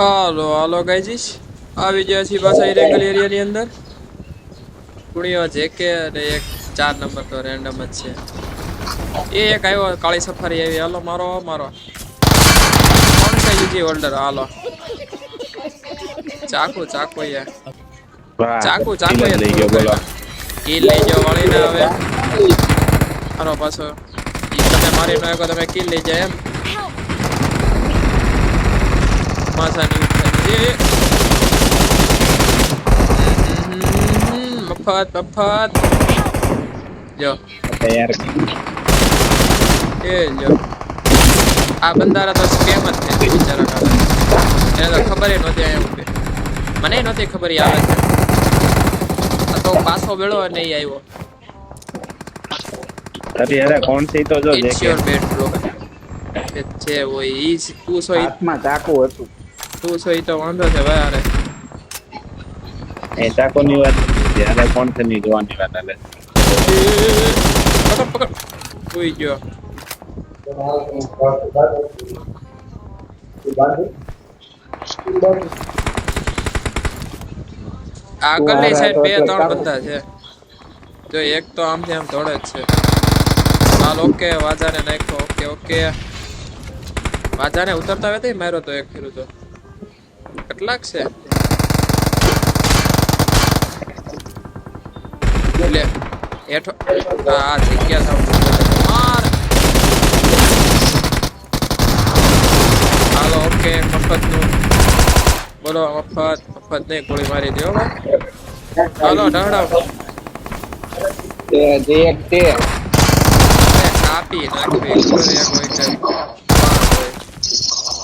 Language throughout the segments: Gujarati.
હાલો હાલો ગાઈજીસ આવી ગયા છીએ પાછા ઇરેંગલ એરિયાની અંદર. કુણીઓ જેકે અને એક ચાર નંબર તો રેન્ડમ જ છે. એ એક આવ્યો કાળી સફારી આવી. હાલો મારો મારો. કોણ છે યુજી હોલ્ડર હાલો. ચાકુ ચાકુ યાર ચાકુ ચાકુ યાર લઈ ગયો બોલો. કિલ લઈ જાઓ વાળીને હવે આનો પાછો. ઈ તમે મારી નાખો તમે કિલ લઈ જાય એમ. ઉપર એ હમ, મફત મફત. જો. યાર એ જો. આ બંધારા તો સ્કેમ જ છે બિચારા કાકા એને તો ખબર નહોતી અહીંયા કે મને નહોતી ખબર આવે છે. આ તો પાછો અને ઈ આવ્યો. અરે અરે કોણ છે ઈ તો જો દેખે યોર બેડ બ્રો છે ઓય ઈ જ- તું છો ઈ- હાથમાં ચાકુ હતું. તું છો ઈ તો વાંધો છે ભાઈ એ ચાકો ની વાત. અરે કોણ છે ની જોવાની વાત હાલે. પકડ પકડ. કોઈ ગયો. આગળની સાઈડ બે ત્રણ બધા છે. જો એક તો આમથી આમ દોડે જ છે. હાલ ઓકે વાજાને નાખો ઓકે ઓકે. વાજાને ઉતરતા વેતે માર્યો તો એક ફેરું તો. કેટલાક છે? હેઠો આ જગ્યા થાવ માર! હાલો ઓકે મફતનું બોલો મફત મફત નહીં ગોળી મારી દો હાલો ઢહડાવ કાપી નાખવી.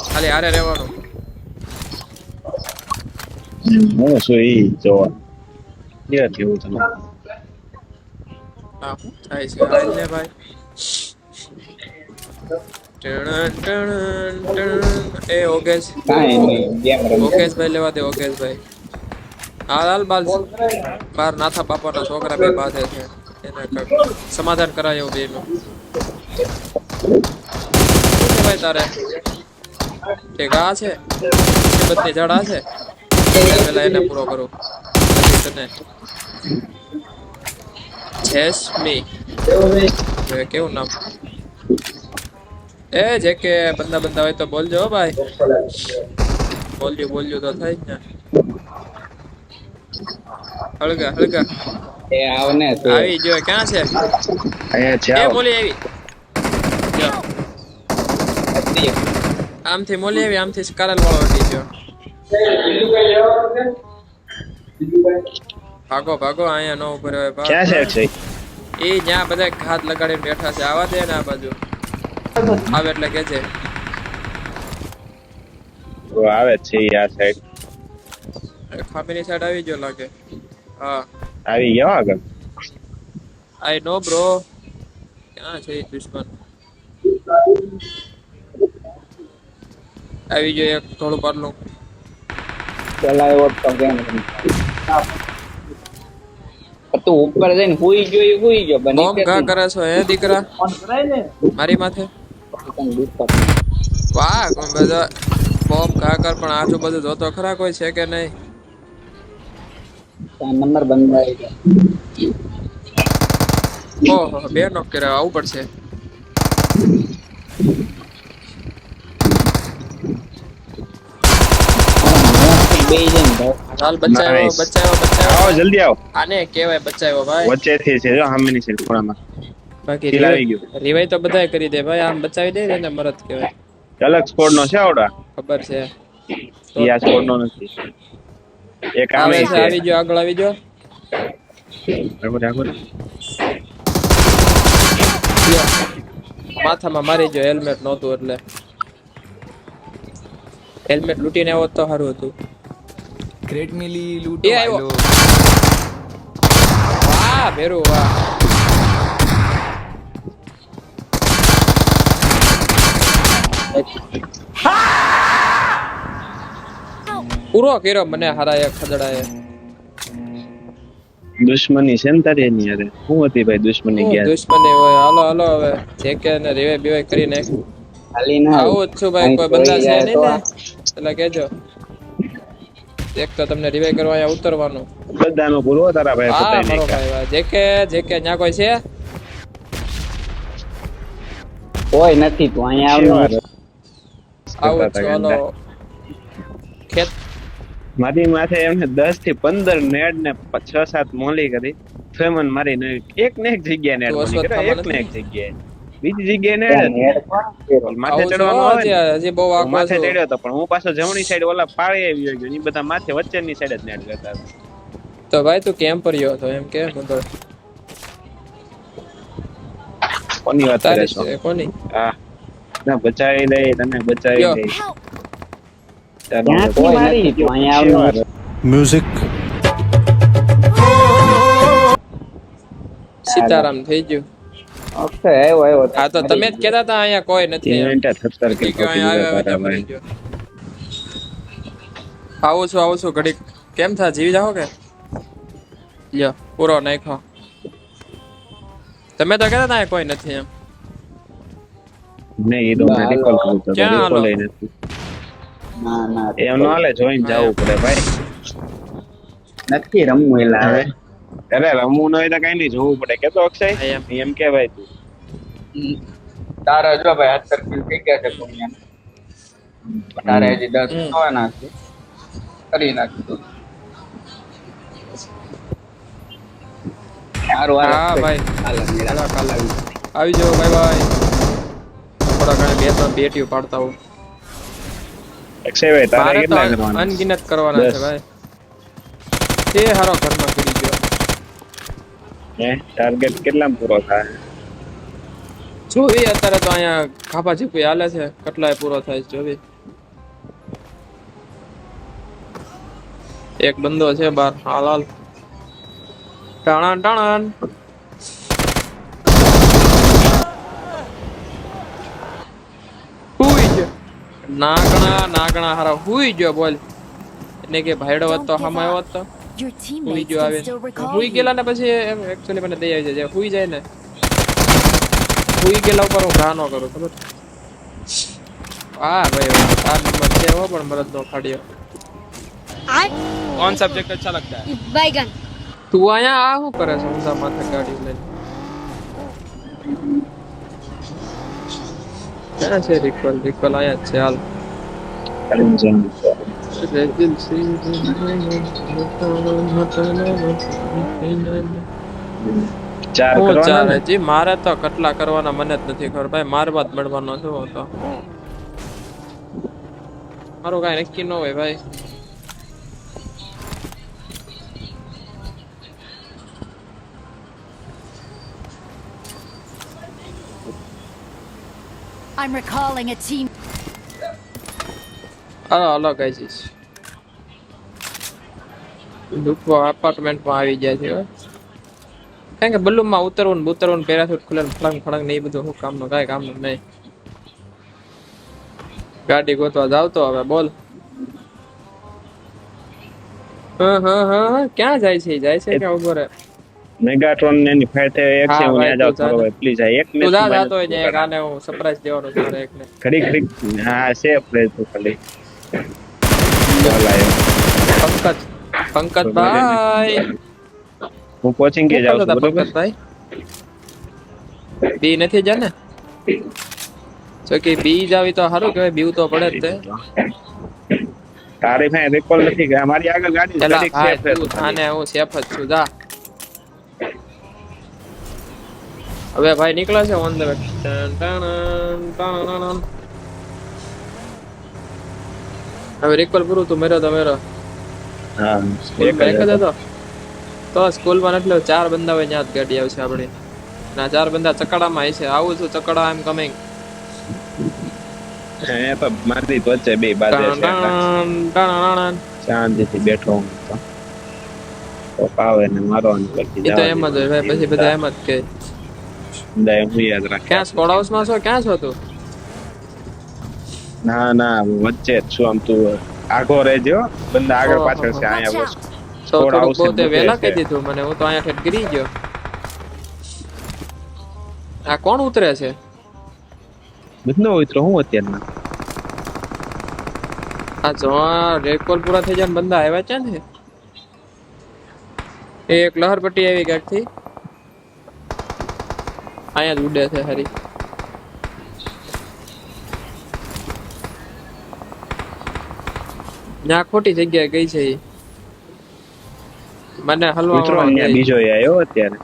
ખાલી હારે રહેવાનું. હું શું ઈ જોવા ક્લિયર થયું તમે આ શું થાય છે હાલ ભાઈ ટણન ટણન ટણન. એ ઓગેશ કાંઈ નહીં ગેમ રમી ઓકેશભાઈ લેવા દે ઓકેશભાઈ હાલ હાલ બાલ બાર નાથા બાપાના છોકરા બે પાસે છે એને સમાધાન કરાય એવું બેનું શું ભાઈ તારે ઠેકા છે બધી જડા છે પેલા એને પૂરો કરું. તને. કેવું નામ? એ જે કે બંદા બંદા હોય તો બોલજો ભાઈ. બોલ્યું બોલ્યું તો થાય ને. હળગા હળગા. એ આવને તે. આવી જો ક્યાં છે? અહીંયા છે એ આવો. મોલી આવી. જો, હતી. આમથી મોલી આવી આમથી કારલ વાળો હટી ગયો. ભાગો ભાગો અહીંયા નો ઊભો હોય. ક્યાં સાહેબ છે? એ જ્યાં બધા હાથ લગાડીને બેઠા છે. આવા દે ને આ બાજુ. આવે એટલે કે છે. આવે છે આ સાઈડ ખામીની સાઈડ આવી ગયો લાગે. હા. આવી ગયો આગળ? આઈ નો બ્રો ક્યાં છે દુશ્મન? આવી ગયો એક થોડું પારલું પેલા એવો તો ગેમ રમી તું ઉપર જઈને હુઈ ગયો ઈ હુઈ ગયો બની બોમ્બ ઘા કરે છો હે દીકરા? મારી માથે? વાહ બધા બોમ્બ કા કર પણ આજુબાજુ જોતો ખરા કોઈ છે કે નહીં? નંબર બંધાઈ ગયો ઓહો બે નોક કર્યા આવું પડશે. બે જણ ભાઈ હાલ બચાવ્યો બચાવ્યો બચાવ્યો આવો જલ્દી આવો. આને કહેવાય બચાવ્યો ભાઈ. વચ્ચેથી છે જો સામેની સાઈડ ખૂણામાં બાકી kill આવી ગયું. તો બધાય કરી દે ભાઈ. આમ બચાવી દે એને મરદ કહેવાય. અલગ સ્કોડ નો છે આવડા? ખબર છે. ઈ આ સ્કોડ નો નથી એક આવે છે. આવી ગયો આગળ આવી આગળ આગળ. માથામાં મારી જો હેલ્મેટ નહોતું એટલે. હેલ્મેટ લૂંટીને આવો તો સારું હતું. ક્રેટ મિલી લૂટો એ આવ્યો. વાહ ભેરો વાહ. પૂરો કર્યો મને હારા એક ખદડાએ. દુશ્મની છે ને તારી એની હારે હું હતી ભાઈ દુશ્મની ગયા. દુશ્મની હોય. હાલો હાલો હવે. જે કે ને રેવે બીવે કરી નાખ ખાલી ના આવું છું ભાઈ કોઈ બંદા છે નહીં ને? એટલે કેજો એક તો તમને રિવાઈ કરવા અહીંયા ઉતરવાનું. બધાનો પૂરો તારા ભાઈ હા મારો ભાઈ જે કે જે કે ન્યા કોઈ છે? કોઈ નથી તું અહીંયા આવનો. આવો ચાલો ખેત મારી માથે એમને દસથી પંદર નેડ ને પ- છ સાત મોલી કરી. ફેમન મારી ને એક ને એક જગ્યાએ નેડ મોલી કરી એક ને એક? જગ્યાએ. બીજી જગ્યાએ? માથે ચડવાનું હજી હજી બહુ માથે ચડ્યો હતો પણ હું પાછો જમણી સાઈડ ઓલા પાળી આવી ગયો એ બધા માથે વચ્ચેની સાઈડ જ નેટ કરતા તો ભાઈ તું કેમ પર્યો હતો? એમ કે બધો કોની વાત કરે છો? કોની? હા. ના બચાવી લે તને બચાવી લે ચાલો. મારી? અહીંયા આવનું. Music. સીતારામ થઈ ગયું. અક્ષય આવ્યો આવ્યો આ તો તમે જ કહેતા હતા અહીંયા કોઈ નથી એમ. ઇવેન્ટ કે. આવું છું આવું છું ઘડીક. કેમ થા જીવી જાઓ કે? લ્યો પૂરો નાખો તમે તો કહેતા હતા અહીંયા કોઈ નથી એમ. નહીં એ તો મેડિકલ કરું તો ક્યાં recall નથી. ના ના એમ નો હાલે જોઈને જવું પડે ભાઈ. નથી રમવું એલા હવે. અરે રમવું ન હોય તો કઈ નહીં જોવું પડે. કેતો અક્ષય? એમ. એમ કે ભાઈ તું તારા જો ભાઈ હાથ સર્કલ થઈ ગયા છે પુણ્યા તારે હજી દસ. થવાના છે. કરી નાખીશું. હા ભાઈ. આવી જાઓ. Bye bye. થોડા ઘણા બે ત્રણ બેટીઓ પાડતા તારે કેટલા કરવાના અનગિનત કરવાના છે ભાઈ. તે હારો ઘરમાં હે? ટાર્ગેટ કેટલા પૂરો થાય? જોવી અત્યારે તો અહીંયા ખાપા ચીપી હાલે છે? કેટલાય પૂરો થાય છે જોવી. એક બંદો છે બાર. હાલ હાલ. ટાણાન ટાણાન. હુઈ ગયો. નાગણા નાગણા હારા. હુઈ ગયો બોલ. એને કે ભાઈડો હતો તો. હતો હુઈ ગયો ગયેલા ને પછી એમ એકચ્યુઅલી મને દઈ આવી જાય. હુઈ જાય ને. હુઈ ગયેલા ઉપર હું ઘા ન કરું ખબર? આ ભાઈ આ નંબર છે હો પણ મરદ નો ખાડ્યો. કોણ સબ્જેક્ટ અચ્છા લગતા હે. બાઈગન તું આયા આ શું કરે છે? ઊંધા માથે ગાડી લઈને. ક્યાં છે? રિકવલ રિકવલ આયા છે હાલ. ચાર કરવાના જી? મારે તો કટલા કરવાના મને જ નથી ખબર ભાઈ મારવા જ મળવાનો છું તો. મારું કઈ નક્કી ન હોય ભાઈ. I'm recalling a team. હાલો હાલો ગાઈસ લૂંટવા અપાર્ટમેન્ટમાં આવી ગયા છે કારણ કે બલૂમમાં ઉતરવું ને ઉતરવું પેરાશૂટ ખુલે ફળંગ ફળંગ ને એ બધું શું કામનું કાંઈ કામનું નહીં. ગાડી ગોતવા જાવ તો હવે બોલ. હા હા હા હા ક્યાં જાય છે? જાય છે ક્યાં ઊભો રહે? મેગાટ્રોન ને એની ફાઈટ એક છે હું ભાઈ, ત્યાં જાઉં તું જા થોડો ને. ભાઈ પ્લીઝ આ એક તું જા જાતો હોય ને એક આને હું સરપ્રાઈઝ દેવાનો છું એકને ખરી ખરી હા છે પ્લે તો ખાલી. આવ્યો પંકજ ભાઈ. હું કોચિંગ કે જાઉં છું બરોબર? પંકજભાઈ બી નથી જા ને? જો કે બી જાવી તો સારું કહેવાય બીવું તો પડે જ તે. તારી પાસે recall નથી કે મારી આગળ ગાડી ચલા ભાઈ તું થાને હું સેફ જ છું જા. હવે ભાઈ નીકળે છે ઓન ધ વે હવે રિકોલ પૂરું તું મેરો તો મેરો. હા એક જ હતો. તો સ્કૂલમાં એટલે ચાર બંદા હોય ત્યાં જ ગાડી આવશે આપણી. ના ચાર બંદા ચકડામાં હશે આવું છું ચકડા એમ કમિંગ એ તો મારી વચ્ચે બે બાજુ છે શાંતિથી બેઠો હું તો. કોક આવે ને મારવાનું પછી એ તો એમ જ હોય પછી બધા એમ જ કે. બધા એમ યાદ રાખ. ક્યાં સ્કોડ હાઉસમાં છો? ક્યાં છો તું? ના ના વચ્ચે જ છું આમ તું. આગો રહેજો બંદા આગળ પાછળ છે અહીંયા બસ. તો house બહુ છે. કહી દીધું મને હું તો અહીંયા ઠેઠ ગરી ગયો. આ કોણ ઉતરે છે? બધનો ઉતરો હું અત્યારના. આ જો રેકોલ પૂરા થઈ જાય બંદા આવ્યા છે ને? એ એક લહરપટ્ટી આવી ગાડી થી અહીંયા જ ઉડે છે હરી. ત્યાં ખોટી જગ્યાએ ગઈ છે મને હલવા મિત્રો અહીંયા બીજો આવ્યો અત્યારે.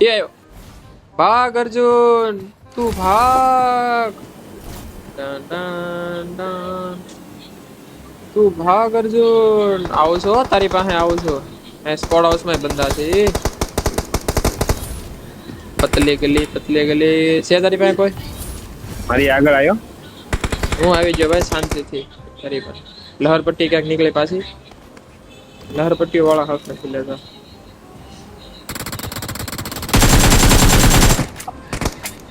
એ આવ્યો. ભાગ અર્જુન તું ભાગ. તું ભાગ અર્જુન. આવું છો? તારી પાસે આવું છું? સ્કોડ હાઉસમાં બંધા છે. પતલી ગલી પતલી ગલી. છે તારી પાસે કોઈ? મારી આગળ આવ્યો હું આવી ગયો ભાઈ શાંતિથી તારી પાસે લહરપટ્ટી ક્યાંક નીકળી પાછી? લહરપટ્ટી વાળા હાથ નથી લેતા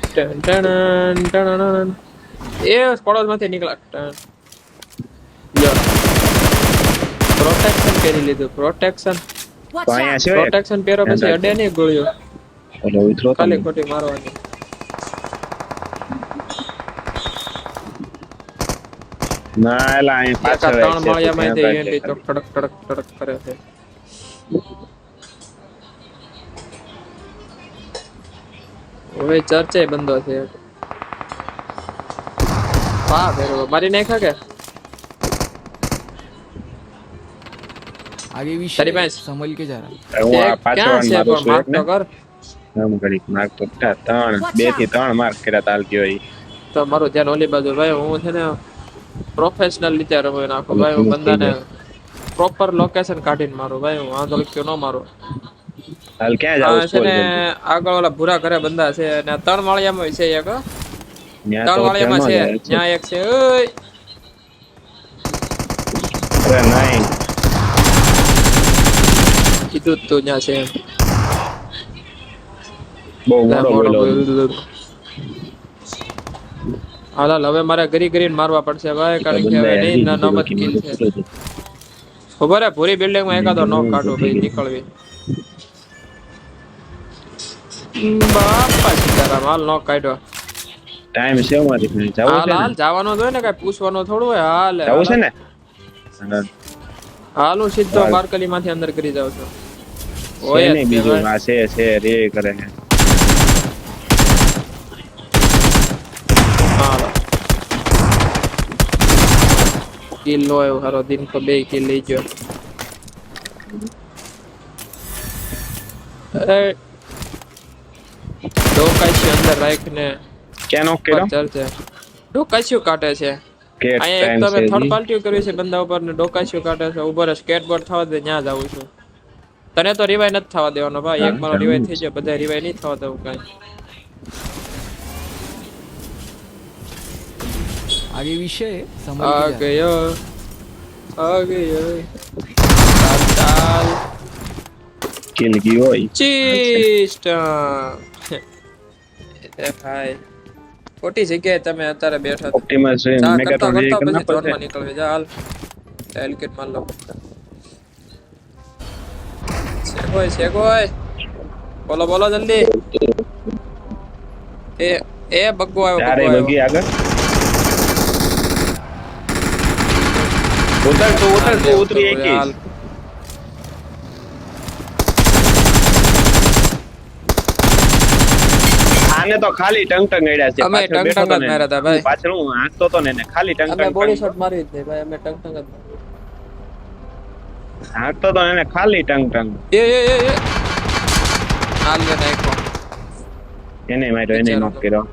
ટન ટન ટન એ પડોશમાંથી નીકળ્યા ટન પ્રોટેક્શન પહેરી લીધું પ્રોટેક્શન. પ્રોટેક્શન પહેરો પછી અડે નહીં ગોળીઓ. એટલે ઉતરો તો ખાલી નહીં. ખોટી મારવાની ના એલા અહીં એકા પાછળ ત્રણ છે, માળિયામાં ત્યાં તે કાંઈ UNT તો કડક કડક કડક કરે છે હવે ચર્ચે બંધો છે વાહ ભેરો મારી નાખ્યા કે आगे विषय तारी भैंस। संभल के जा रहा હું આ એક પાછળ ક્યાં છે મારું પણ છું માર્ક એકને. તો કર આમ ઘડીક માર્ક તો થયા. ત્રણ બેથી ત્રણ માર્ક કર્યા તાલ ગયો ઈ. તો મારું ધ્યાન ઓલી બાજુ ભાઈ હું છે ને પ્રોફેશનલ રીતે રમી નાખું ભાઈ હું બંદાને પ્રોપર લોકેશન કાઢીને મારું ભાઈ હું વાંધો લખ્યો ન મારું હાલ ક્યાં આ જાવ છે ને આગળ ઓલા ભૂરા ઘરે બંદા છે અને આ ત્રણ માળિયામાં છે એક હો. ત્રણ વાળિયામાં છે ત્યાં એક છે ઓય અરે નહીં કીધું જ તું ત્યાં છે એમ. બહુ મોડો બોલ્યો હાલ હવે મારે ગરી ગરીને મારવા પડશે ભાઈ કારણ કે હવે નહીં ના કિલ છે. ખબર હે પૂરી બિલ્ડિંગમાં એકાદો નોક કાઢો ભાઈ નીકળવી. બાપા સીતારામ હાલ નોક કાઢ્યો. ટાઈમ છે મારી પાસે. જાવું છે હાલ જવાનું જોઈએ ને કઈ પૂછવાનું થોડું હોય હાલ જાવું છે ને? હાલ. હું સીધો. બારકલી માંથી અંદર કરી જાઉં છું. તે બીજું? આ છે છે રે કરે છે. કિલ નો આવ્યો હારો દિન તો બે કિલ લઈ ગયો એ ડોકાશી અંદર રાખીને નોક કર્યો ચર્ચે ડોકાશીઓ કાઢે છે કે અહીંયા એક તો છે મેં થર્ડ જી. પાર્ટીઓ કર્યું છે બંદા ઉપર ને ડોકાશીઓ કાટે છે ઊભો રહે સ્કેટબોર્ડ થવા દે ત્યાં જાઉં છું તને તો રિવાય નથી થવા દેવાનો ભાઈ એક મારો રિવાઈ થઈ જાય બધા રિવાય નહીં થવા દેવું કાંઈ आगे विषय संभल आ के जा रहा गया आ गया ચાલ ચાલ કિલ ગઈ હોય ચીસ્ટ એ ભાઈ ખોટી જગ્યાએ તમે અત્યારે બેઠા હતા ઓપ્ટિમસ ચા મેગાટ્રોન કરતા જે કરતા કરના પછી ઝોનમાં પડશે નીકળવી જા હાલ હેલકેટ માર લો શેગોય શેગોય બોલો બોલો જલ્દી એ એ બગ્ગો આવ્યો ચારે બગ્ગો બગી આવ્યો આગળ ઉતર તું ઉતર તું ઉતરી એકી હાલ. આને તો ખાલી ટંગ ટંગ અડ્યા છે. અમે ટંગ ટંગ જ માર્યા હતા ભાઈ. પાછળ હું હાંકતો તો ને એને ખાલી ટંગ અમે બોડી શોટ મારી જ ભાઈ અમે ટંગ ટંગ જ. હાંકતો તો ને એને ખાલી ટંગ ટંગ. એ એ એ એ. હાલ લે નાખો. એને માર્યો એને નોક કર્યો.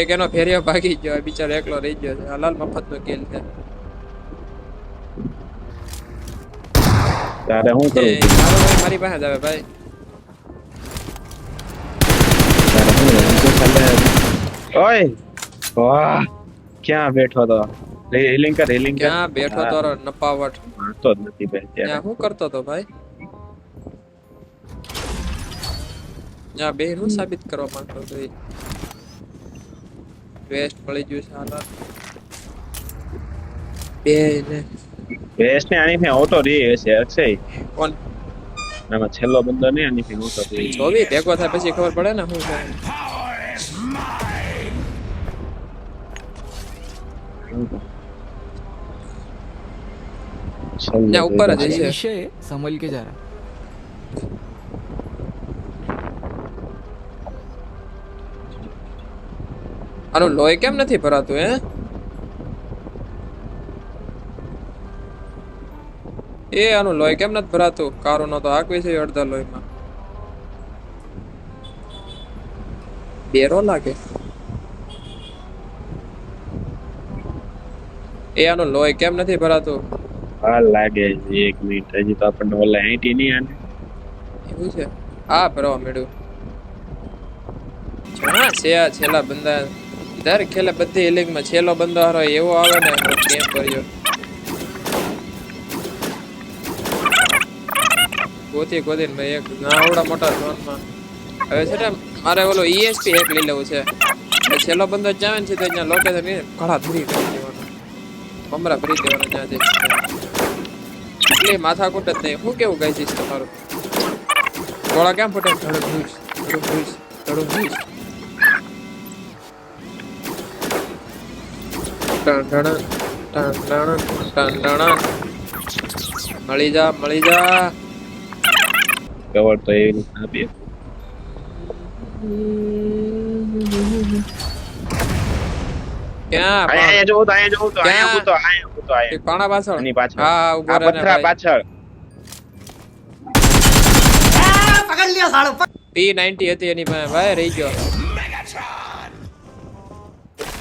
એક એનો ફેરિયો ભાગી ગયો બિચારો એકલો રહી ગયો છે. હલાલ મફત નો કેલ છે. તારે શું કરવું? મારી પાસે જ આવે ભાઈ. ઓય! વાહ! ક્યાં બેઠો તો? હિલિંગ કર હિલિંગ કર. ક્યાં બેઠો તો? નપાવટ. હાંકતો જ નથી ભાઈ ત્યાં શું કરતો તો ભાઈ? ત્યાં બે નું સાબિત કરવા માંગતો એ. વેસ્ટ મળી ગયું છે હાલ. બે ને ભેંસ ને આની ઓટો રે છે અક્ષય. કોણ? આમાં છેલ્લો બંદર ને આની ફેર ઓટો રે. જોવી ભેગો થાય પછી ખબર પડે ને શું છે ઉપર જ છે સંભલ કે જરા. આનું લોહી કેમ નથી ભરાતું હે? એ આનું લોહી કેમ નથી ભરાતું? કારો નો તો હાકવી છે અડધા લોહીમાં. બેરો લાગે. એ આનું લોહી કેમ નથી ભરાતું? વાર લાગે છે એક મિનિટ. હજી તો આપણને ઓલા આઈટી નહીં આને એવું છે? હા ભરવા મળ્યું હા છે આ છેલ્લા બંદા દર ખેલે બધી ઇલિંગમાં છેલ્લો બંદો હારો એવો આવે ને કેમ કર્યો? ગોતી ગોતીને ભાઈ એક નાવડા મોટા ઝોનમાં હવે છે ને મારે ઓલો ઈએસપી હેક લઈ લેવું છે. છેલ્લો બંદો ચાવે ને સીધો ત્યાં લોકેશન ઘણા ધૂરી કરી દેવાનો. મમરા ભરી દેવાનો ત્યાંથી. એટલી માથાકૂટ જ નહીં. હું કેવું ગાઈ જઈશ તમારું? ગોળા કેમ ફૂટે? ધડું ભૂસ ધડું ભૂસ ધડું ભૂસ ટણ ટણ ટણ ટણ ટણ. મળી જા મળી જા. કવર તો એવી રીતના આપીએ. ક્યાં અહીંયા જોઉં તો અહીંયા જોઉં તો અહીંયા ક્યાં? ઊભો તો અહીંયા ઊભો તો એ અહીંયા પાણા પાછળ? એની પાછળ. હા ઊભો આ રહે ને પથરા ભાઈ. પાછળ. P90 હતી એની ભાઈ રહી ગયો.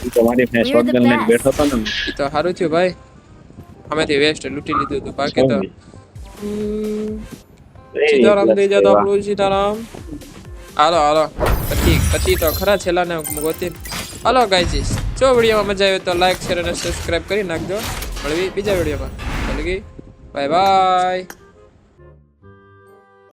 ઈ તો મારી પાસે We're the shotgun લઈને best. બેઠો હતો ને તો સારું થયું ભાઈ. અમે વેસ્ટ લૂંટી લીધું હતું બાકી તો. સીતારામ થઈ દઈ તો. આપણું સીતારામ હાલો હાલો. પતિ પતિ તો ખરા છેલ્લા ને ગોતી હાલો ગાઈજીસ જો વિડીયોમાં મજા આવી તો લાઈક શેર અને સબસ્ક્રાઇબ કરી નાખજો. મળવી બીજા વિડીયોમાં. Bye bye